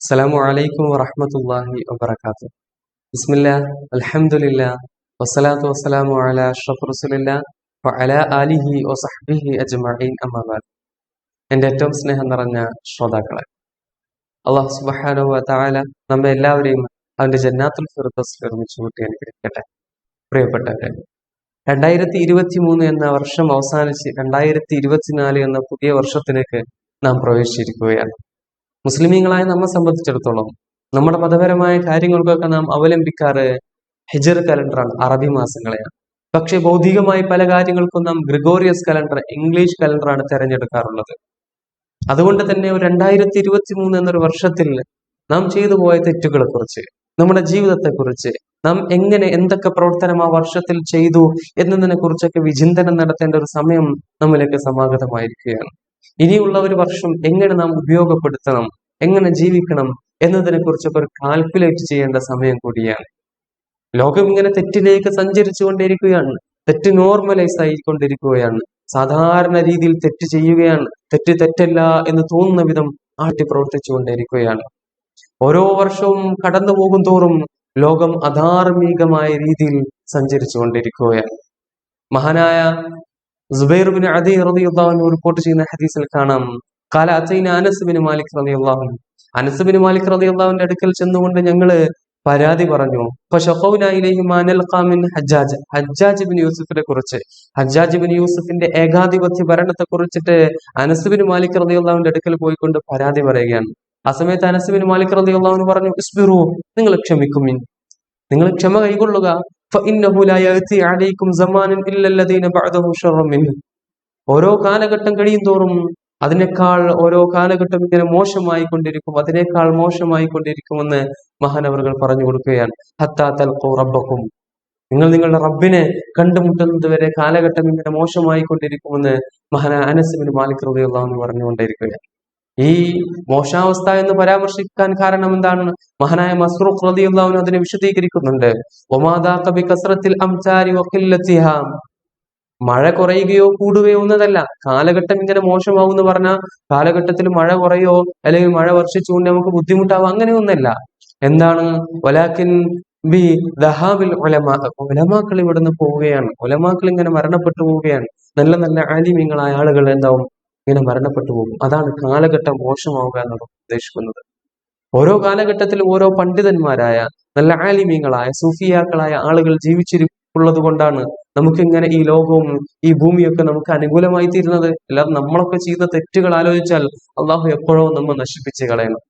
അസ്സലാമു അലൈക്കും വറഹമത്തല്ലാഹി വബറകാത്തു ബിസ്മില്ല അലഹമുല്ല വസ്സലാത്തു വസ്സലാമു അല അഷ്റഫ് റസൂലില്ലാ വഅലാ ആലിഹി വസഹ്ബിഹി അജ്മഈൻ അമ്മാ ബഅദ് എന്റെ ഏറ്റവും സ്നേഹം നിറഞ്ഞ ശ്രോതാക്കളെ അള്ളാഹു സുബ്ഹാനഹു താല നമ്മെ എല്ലാവരെയും അവന്റെ ജന്നാത്തുൽ ഫിർദസ് നിർമ്മിച്ചു കൂട്ടി അനുഗ്രഹിക്കട്ടെ. പ്രിയപ്പെട്ടവരെ രണ്ടായിരത്തി ഇരുപത്തി മൂന്ന് എന്ന വർഷം അവസാനിച്ച് രണ്ടായിരത്തി ഇരുപത്തിനാല് എന്ന പുതിയ വർഷത്തിലേക്ക് നാം പ്രവേശിച്ചിരിക്കുകയാണ്. മുസ്ലിമീങ്ങളായ നമ്മെ സംബന്ധിച്ചിടത്തോളം നമ്മുടെ മതപരമായ കാര്യങ്ങൾക്കൊക്കെ നാം അവലംബിക്കാറ് ഹിജർ കലണ്ടറാണ് അറബി മാസങ്ങളെയാണ്. പക്ഷെ ഭൗതികമായി പല കാര്യങ്ങൾക്കും നാം ഗ്രിഗോറിയസ് കലണ്ടർ ഇംഗ്ലീഷ് കലണ്ടറാണ് തിരഞ്ഞെടുക്കാറുള്ളത്. അതുകൊണ്ട് തന്നെ ഒരു രണ്ടായിരത്തി ഇരുപത്തി മൂന്ന് എന്നൊരു വർഷത്തിൽ നാം ചെയ്തു പോയ തെറ്റുകളെ കുറിച്ച് നമ്മുടെ ജീവിതത്തെക്കുറിച്ച് നാം എങ്ങനെ എന്തൊക്കെ പ്രവർത്തനം ആ വർഷത്തിൽ ചെയ്തു എന്നതിനെ കുറിച്ചൊക്കെ വിചിന്തനം നടത്തേണ്ട ഒരു സമയം നമ്മിലേക്ക് സമാഗതമായിരിക്കുകയാണ്. ഇനിയുള്ള ഒരു വർഷം എങ്ങനെ നാം ഉപയോഗപ്പെടുത്തണം എങ്ങനെ ജീവിക്കണം എന്നതിനെ കുറിച്ചൊക്കെ ഒരു കാൽക്കുലേറ്റ് ചെയ്യേണ്ട സമയം കൂടിയാണ്. ലോകം ഇങ്ങനെ തെറ്റിലേക്ക് സഞ്ചരിച്ചു കൊണ്ടിരിക്കുകയാണ് തെറ്റ് നോർമലൈസ് ആയിക്കൊണ്ടിരിക്കുകയാണ് സാധാരണ രീതിയിൽ തെറ്റ് ചെയ്യുകയാണ് തെറ്റ് തെറ്റല്ല എന്ന് തോന്നുന്ന വിധം ആട്ടി പ്രവർത്തിച്ചു കൊണ്ടിരിക്കുകയാണ്. ഓരോ വർഷവും കടന്നു പോകും തോറും ലോകം അധാർമികമായ രീതിയിൽ സഞ്ചരിച്ചു കൊണ്ടിരിക്കുകയാണ്. മഹാനായ സുബൈർ ബിൻ അദി റളിയല്ലാഹു റിപ്പോർട്ട് ചെയ്യുന്ന ഹദീസിൽ കാണാം. കാല അനസ് ബിൻ മാലിക് റളിയല്ലാഹു അനസ് ബിൻ മാലിക് റളിയല്ലാഹുവിന്റെ അടുക്കൽ ചെന്നുകൊണ്ട് ഞങ്ങൾ പരാതി പറഞ്ഞു. ഹജ്ജാജ്. ഹജ്ജാജ് ബിൻ യൂസുഫിനെ കുറിച്ച്. ഹജ്ജാജ് ബിൻ യൂസുഫിന്റെ ഏകാധിപത്യ ഭരണത്തെ കുറിച്ചിട്ട് അനസ് ബിൻ മാലിക് റളിയല്ലാഹുവിന്റെ അടുക്കൽ പോയിക്കൊണ്ട് പരാതി പറയുകയാണ്. ആ സമയത്ത് അനസ് ബിൻ മാലിക് റളിയല്ലാഹു പറഞ്ഞു ഇസ്ബിറു നിങ്ങൾ ക്ഷമിക്കും നിങ്ങൾ ക്ഷമ കൈകൊള്ളുക فإنه لا يأتي عليكم زمان إلا الذين بعده شر منه ഓരോ കാലഘട്ടം കഴിയും തോറും അതിനേക്കാൾ ഓരോ കാലഘട്ടം ഇങ്ങനെ മോശമായി കൊണ്ടിരിക്കും അതിനേക്കാൾ മോശമായി കൊണ്ടിരിക്കുമെന്ന് മഹാനവറുകൾ പറഞ്ഞു കൊടുക്കുകയാണ് ഹത്താ തൽഖു റബ്ബക്കും നിങ്ങൾ നിങ്ങളുടെ റബ്ബിനെ കണ്ടുമുട്ടുന്നത് വരെ കാലഘട്ടം ഇങ്ങനെ മോശമായി കൊണ്ടിരിക്കുമെന്ന് മഹാന അനസിബിന് മാലിക് റബിയുള്ള എന്ന് പറഞ്ഞുകൊണ്ടിരിക്കുകയാണ് ഈ മോശാവസ്ഥ എന്ന് പരാമർശിക്കാൻ കാരണം എന്താണ് മഹാനായ മസ്റൂഖ് റളിയല്ലാഹു അതിനെ വിശദീകരിക്കുന്നുണ്ട്. ഒമാദാക കസ്രത്തിൽ അംചാരി അംസാരി വഖില്ലത്തിഹ. മഴ കുറയുകയോ കൂടുകയോ എന്നതല്ല കാലഘട്ടം ഇങ്ങനെ മോശമാവും പറഞ്ഞാൽ കാലഘട്ടത്തിൽ മഴ കുറയോ അല്ലെങ്കിൽ മഴ വർഷിച്ചുകൊണ്ട് നമുക്ക് ബുദ്ധിമുട്ടാവും അങ്ങനെയൊന്നല്ല എന്താണ്? വലാക്കിൻ ബി ദഹാബിൽ ഒലമാ ഒലമാക്കൾ ഇവിടുന്ന് പോവുകയാണ്. ഒലമാക്കൾ ഇങ്ങനെ മരണപ്പെട്ടു പോവുകയാണ്. നല്ല നല്ല ആലിമ്യങ്ങളായ ആളുകൾ എന്താവും? ഇങ്ങനെ മരണപ്പെട്ടു പോകും. അതാണ് കാലഘട്ടം മോശമാവുക എന്നാണ് ഉദ്ദേശിക്കുന്നത്. ഓരോ കാലഘട്ടത്തിലും ഓരോ പണ്ഡിതന്മാരായ നല്ല ആലിമീങ്ങളായ സൂഫിയാക്കളായ ആളുകൾ ജീവിച്ചിരിക്കുന്നത് കൊണ്ടാണ് നമുക്കിങ്ങനെ ഈ ലോകവും ഈ ഭൂമിയൊക്കെ നമുക്ക് അനുകൂലമായി തീരുന്നത്. അല്ലാതെ നമ്മളൊക്കെ ചെയ്യുന്ന തെറ്റുകൾ ആലോചിച്ചാൽ അള്ളാഹു എപ്പോഴോ നമ്മൾ നശിപ്പിച്ച് കളയണം.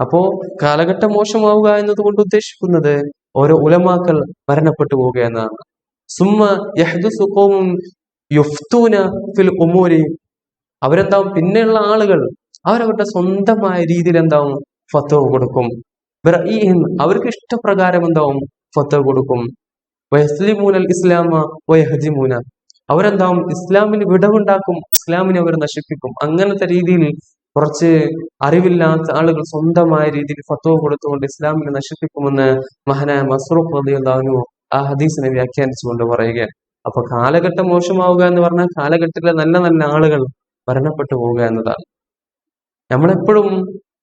അപ്പോ കാലഘട്ടം മോശമാവുക എന്നതുകൊണ്ട് ഉദ്ദേശിക്കുന്നത് ഓരോ ഉലമാക്കൾ മരണപ്പെട്ടു പോവുക എന്നതാണ് സുമ്മ യഹ്ദുസു ഖൗമുൻ യുഫ്തൂന ഫിൽ ഉമൂരി അവരെന്താവും? പിന്നെയുള്ള ആളുകൾ അവരവരുടെ സ്വന്തമായ രീതിയിൽ എന്താവും? ഫത്തവ് കൊടുക്കും. അവർക്ക് ഇഷ്ടപ്രകാരം എന്താവും? ഫത്തവ് കൊടുക്കും. വയസ്ലിമൂനൽ ഇസ്ലാമ വയഹജിമൂന അവരെന്താവും? ഇസ്ലാമിന് വിടവുണ്ടാക്കും. ഇസ്ലാമിനെ അവർ നശിപ്പിക്കും. അങ്ങനത്തെ രീതിയിൽ കുറച്ച് അറിവില്ലാത്ത ആളുകൾ സ്വന്തമായ രീതിയിൽ ഫത്തോ കൊടുത്തുകൊണ്ട് ഇസ്ലാമിനെ നശിപ്പിക്കുമെന്ന് മഹാനായ മസ്റൂഖ് റളിയല്ലാഹു ആ ഹദീസിനെ വ്യാഖ്യാനിച്ചുകൊണ്ട് പറയുകയാണ്. അപ്പൊ കാലഘട്ടം മോശമാവുക എന്ന് പറഞ്ഞാൽ കാലഘട്ടത്തിലെ നല്ല നല്ല ആളുകൾ മരണപ്പെട്ടു പോവുക എന്നതാണ്. നമ്മളെപ്പോഴും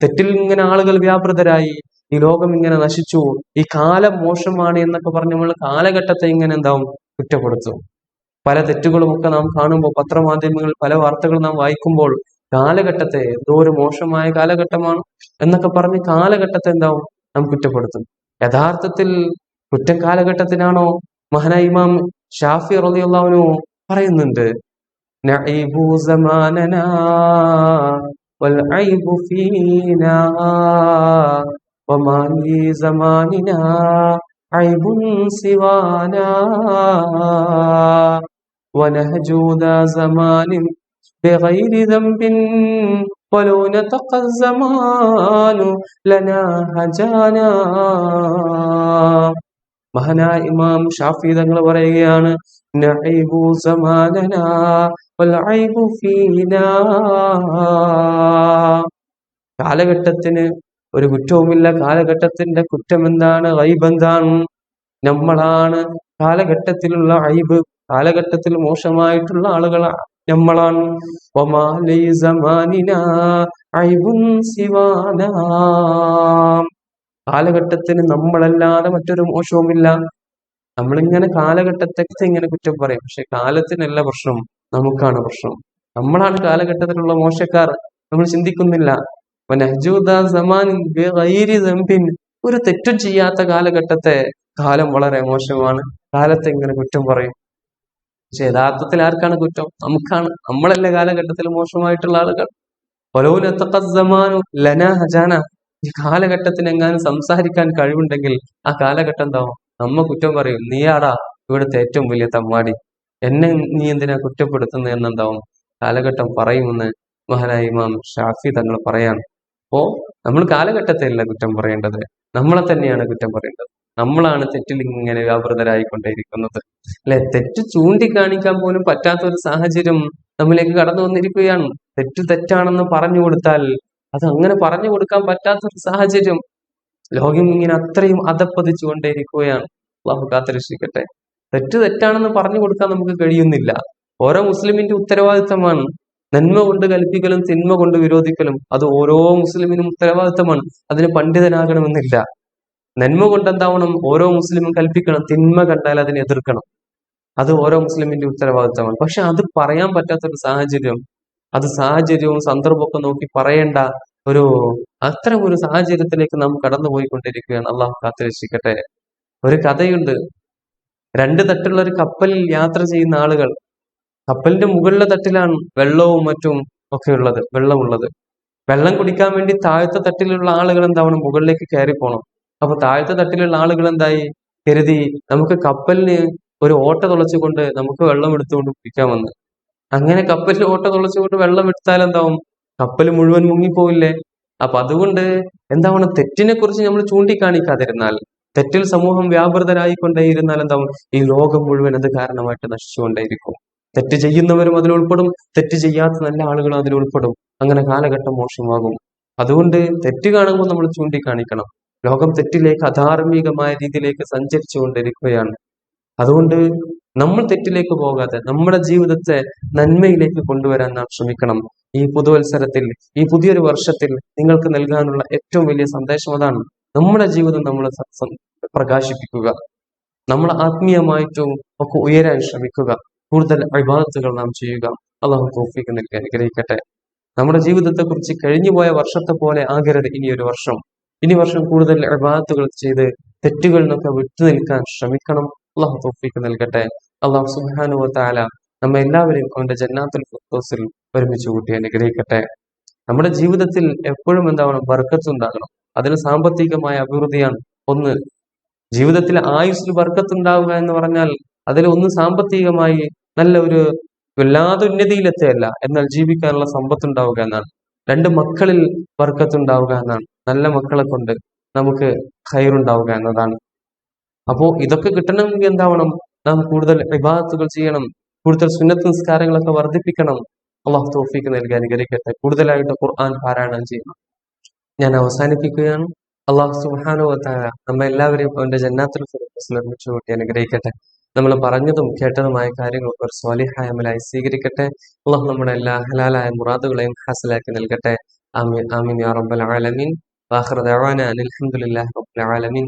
തെറ്റിൽ ഇങ്ങനെ ആളുകൾ വ്യാപൃതരായി ഈ ലോകം ഇങ്ങനെ നശിച്ചു ഈ കാലം മോശമാണ് എന്നൊക്കെ പറഞ്ഞ് നമ്മൾ കാലഘട്ടത്തെ ഇങ്ങനെ എന്താവും കുറ്റപ്പെടുത്തും. പല തെറ്റുകളും ഒക്കെ നാം കാണുമ്പോൾ പത്രമാധ്യമങ്ങളിൽ പല വാർത്തകൾ നാം വായിക്കുമ്പോൾ കാലഘട്ടത്തെ എന്തോ ഒരു മോശമായ കാലഘട്ടമാണ് എന്നൊക്കെ പറഞ്ഞ് കാലഘട്ടത്തെ എന്താവും നാം കുറ്റപ്പെടുത്തും. യഥാർത്ഥത്തിൽ കുറ്റം കാലഘട്ടത്തിനാണോ മഹാനായ ഇമാം ഷാഫി റലിയുള്ളവനോ പറയുന്നുണ്ട്. نعيب زماننا والعيب فينا. وما لزماننا عيب سوانا. ونهجو ذا زمان بغير ذنب ولو نطق الزمان لنا هجانا. മഹാനായ ഇമാം ഷാഫി തങ്ങൾ പറയുകയാണ് കാലഘട്ടത്തിന് ഒരു കുറ്റവുമില്ല. കാലഘട്ടത്തിന്റെ കുറ്റം എന്താണ് റൈബ് എന്താണ്? നമ്മളാണ്. കാലഘട്ടത്തിലുള്ള ഐബ് കാലഘട്ടത്തിൽ മോശമായിട്ടുള്ള ആളുകൾ നമ്മളാണ്. വമാ സമാനിന ഐബുൻ സിവാനാ. കാലഘട്ടത്തിന് നമ്മളല്ലാതെ മറ്റൊരു മോശവുമില്ല. നമ്മളിങ്ങനെ കാലഘട്ടത്തെ ഇങ്ങനെ കുറ്റം പറയും. പക്ഷെ കാലത്തിനല്ല പ്രശ്നം. നമുക്കാണ് പ്രശ്നം. നമ്മളാണ് കാലഘട്ടത്തിലുള്ള മോശക്കാർ. നമ്മൾ ചിന്തിക്കുന്നില്ല. ഒരു തെറ്റും ചെയ്യാത്ത കാലഘട്ടത്തെ കാലം വളരെ മോശമാണ്. കാലത്തെ ഇങ്ങനെ കുറ്റം പറയും. പക്ഷെ യഥാർത്ഥത്തിൽ ആർക്കാണ് കുറ്റം? നമുക്കാണ്. നമ്മളല്ലേ കാലഘട്ടത്തിൽ മോശമായിട്ടുള്ള ആളുകൾ? ഈ കാലഘട്ടത്തിന് എങ്ങാനും സംസാരിക്കാൻ കഴിവുണ്ടെങ്കിൽ ആ കാലഘട്ടം എന്താവും നമ്മ കുറ്റം പറയും. നീയാടാ ഇവിടുത്തെ ഏറ്റവും വലിയ തമ്മാടി. എന്നെ നീ എന്തിനാ കുറ്റപ്പെടുത്തുന്നത് എന്നെന്താവും കാലഘട്ടം പറയുമെന്ന് മഹാനായ ഇമാം ഷാഫി തങ്ങൾ പറയാണ്. അപ്പോ നമ്മൾ കാലഘട്ടത്തെ അല്ല കുറ്റം പറയേണ്ടത്. നമ്മളെ തന്നെയാണ് കുറ്റം പറയേണ്ടത്. നമ്മളാണ് തെറ്റിൽ ഇങ്ങനെ വ്യാപൃതരായിക്കൊണ്ടേയിരിക്കുന്നത്. അല്ലെ? തെറ്റ് ചൂണ്ടിക്കാണിക്കാൻ പോലും പറ്റാത്ത ഒരു സാഹചര്യം നമ്മിലേക്ക് കടന്നു വന്നിരിക്കുകയാണ്. തെറ്റ് തെറ്റാണെന്ന് പറഞ്ഞു കൊടുത്താൽ അത് അങ്ങനെ പറഞ്ഞു കൊടുക്കാൻ പറ്റാത്ത ഒരു സാഹചര്യം. ലോകം ഇങ്ങനെ അത്രയും അതപ്പതിച്ചു കൊണ്ടേയിരിക്കുകയാണ്. അള്ളാഹു കാത്തിരക്ഷിക്കട്ടെ. തെറ്റ് തെറ്റാണെന്ന് പറഞ്ഞു കൊടുക്കാൻ നമുക്ക് കഴിയുന്നില്ല. ഓരോ മുസ്ലിമിന്റെ ഉത്തരവാദിത്തമാണ്. നന്മ കൊണ്ട് കൽപ്പിക്കലും തിന്മ കൊണ്ട് വിരോധിക്കലും അത് ഓരോ മുസ്ലിമിനും ഉത്തരവാദിത്തമാണ്. അതിന് പണ്ഡിതനാകണമെന്നില്ല. നന്മ കൊണ്ട് എന്താവണം ഓരോ മുസ്ലിമും കൽപ്പിക്കണം തിന്മ കണ്ടാൽ അതിനെ എതിർക്കണം. അത് ഓരോ മുസ്ലിമിന്റെ ഉത്തരവാദിത്തമാണ്. പക്ഷെ അത് പറയാൻ പറ്റാത്തൊരു സാഹചര്യം അത് സാഹചര്യവും സന്ദർഭമൊക്കെ നോക്കി പറയേണ്ട ഒരു അത്തരം ഒരു സാഹചര്യത്തിലേക്ക് നാം കടന്നുപോയിക്കൊണ്ടിരിക്കുകയാണ്. അള്ളാഹു കാത്തിരക്ഷിക്കട്ടെ. ഒരു കഥയുണ്ട്. രണ്ട് തട്ടുള്ള ഒരു കപ്പലിൽ യാത്ര ചെയ്യുന്ന ആളുകൾ. കപ്പലിന്റെ മുകളിലെ തട്ടിലാണ് വെള്ളവും മറ്റും ഒക്കെ ഉള്ളത് വെള്ളമുള്ളത്. വെള്ളം കുടിക്കാൻ വേണ്ടി താഴത്തെ തട്ടിലുള്ള ആളുകൾ എന്താവണം? മുകളിലേക്ക് കയറി പോകണം അപ്പൊ താഴത്തെ തട്ടിലുള്ള ആളുകൾ എന്തായി? കരുതി നമുക്ക് കപ്പലിന് ഒരു ഓട്ട തുളച്ചുകൊണ്ട് നമുക്ക് വെള്ളം എടുത്തുകൊണ്ട് കുടിക്കാമെന്ന് അങ്ങനെ കപ്പലിൽ ഓട്ട തുളച്ചുകൊണ്ട് വെള്ളം എടുത്താൽ എന്താവും കപ്പൽ മുഴുവൻ മുങ്ങിപ്പോവില്ലേ? അപ്പൊ അതുകൊണ്ട് എന്താവണം തെറ്റിനെ കുറിച്ച് നമ്മൾ ചൂണ്ടിക്കാണിക്കാതിരുന്നാൽ തെറ്റിൽ സമൂഹം വ്യാപൃതരായിക്കൊണ്ടേയിരുന്നാൽ എന്താവും ഈ ലോകം മുഴുവൻ അത് കാരണമായിട്ട് നശിച്ചുകൊണ്ടേയിരിക്കും. തെറ്റ് ചെയ്യുന്നവരും അതിൽ ഉൾപ്പെടും തെറ്റ് ചെയ്യാത്ത നല്ല ആളുകളും അതിൽ ഉൾപ്പെടും. അങ്ങനെ കാലഘട്ടം മോശമാകും. അതുകൊണ്ട് തെറ്റ് കാണുമ്പോൾ നമ്മൾ ചൂണ്ടിക്കാണിക്കണം. ലോകം തെറ്റിലേക്ക് അധാർമികമായ രീതിയിലേക്ക് സഞ്ചരിച്ചു കൊണ്ടിരിക്കുകയാണ് അതുകൊണ്ട് നമ്മൾ തെറ്റിലേക്ക് പോകാതെ നമ്മുടെ ജീവിതത്തെ നന്മയിലേക്ക് കൊണ്ടുവരാൻ നാം ശ്രമിക്കണം. ഈ പുതുവത്സരത്തിൽ ഈ പുതിയൊരു വർഷത്തിൽ നിങ്ങൾക്ക് നൽകാനുള്ള ഏറ്റവും വലിയ സന്ദേശം അതാണ് നമ്മുടെ ജീവിതം നമ്മൾ പ്രകാശിപ്പിക്കുക. നമ്മൾ ആത്മീയമായിട്ടും ഒക്കെ ഉയരാൻ ശ്രമിക്കുക. കൂടുതൽ അഭിബാധത്തുകൾ നാം ചെയ്യുക. അള്ളാഹു തോഫിക്ക് അനുഗ്രഹിക്കട്ടെ. നമ്മുടെ ജീവിതത്തെ കുറിച്ച് കഴിഞ്ഞുപോയ വർഷത്തെ പോലെ ആകരുത് ഇനി ഒരു വർഷം. ഇനി വർഷം കൂടുതൽ അഭിബാധത്തുകൾ ചെയ്ത് തെറ്റുകളിൽ നിന്നൊക്കെ വിട്ടു നിൽക്കാൻ ശ്രമിക്കണം. അള്ളാഹു തോഫിക്ക് നൽകട്ടെ. അള്ളാഹു സുബാനുവ താല നമ്മെ എല്ലാവരെയും അവന്റെ ജന്നാത്തുൽ ഫിർദൗസിൽ ഒരുമിച്ച് കൂട്ടി അനുഗ്രഹിക്കട്ടെ. നമ്മുടെ ജീവിതത്തിൽ എപ്പോഴും എന്താവണം? ബർക്കത്ത് ഉണ്ടാകണം. അതിന് സാമ്പത്തികമായ അഭിവൃദ്ധിയാണ് ഒന്ന്. ജീവിതത്തിൽ ആയുസ്സിൽ ബർക്കത്ത് ഉണ്ടാവുക എന്ന് പറഞ്ഞാൽ അതിൽ ഒന്ന് സാമ്പത്തികമായി നല്ല ഒരു വല്ലാതെ ഉന്നതിയിലെത്തുകയല്ല. എന്നാൽ ജീവിക്കാനുള്ള സമ്പത്ത് ഉണ്ടാവുക എന്നാണ്. രണ്ട് മക്കളിൽ ബർക്കത്ത് ഉണ്ടാവുക എന്നാണ്. നല്ല മക്കളെ കൊണ്ട് നമുക്ക് ഹൈറുണ്ടാവുക എന്നതാണ്. അപ്പോ ഇതൊക്കെ കിട്ടണമെങ്കിൽ എന്താവണം? നാം കൂടുതൽ ഇബാദത്തുകൾ ചെയ്യണം കൂടുതൽ സുന്നത്ത് നിസ്കാരങ്ങളൊക്കെ വർദ്ധിപ്പിക്കണം. അള്ളാഹു തോഫിക്ക് നൽകി അനുകരിക്കട്ടെ കൂടുതലായിട്ട് ഖുർആൻ പാരായണം ചെയ്യണം. ഞാൻ അവസാനിപ്പിക്കുകയാണ്. അള്ളാഹു സുഹാനുവത്തായ നമ്മെ എല്ലാവരെയും അവന്റെ ജന്നാത്തിൽ നിർമ്മിച്ചു കൂട്ടി അനുഗ്രഹിക്കട്ടെ. നമ്മൾ പറഞ്ഞതും കേട്ടതുമായ കാര്യങ്ങൾ ഒരു സ്വാലിഹായ അമലായി സ്വീകരിക്കട്ടെ. അള്ളാഹു നമ്മുടെ എല്ലാ ഹലാലായ മുറാദുകളെയും ഹാസിലാക്കി നൽകട്ടെ. ആമീൻ ആമീൻ യാ റബ്ബൽ ആലമീൻ. അനിൽ ഹംദുലില്ലാഹി റബ്ബിൽ ആലമീൻ.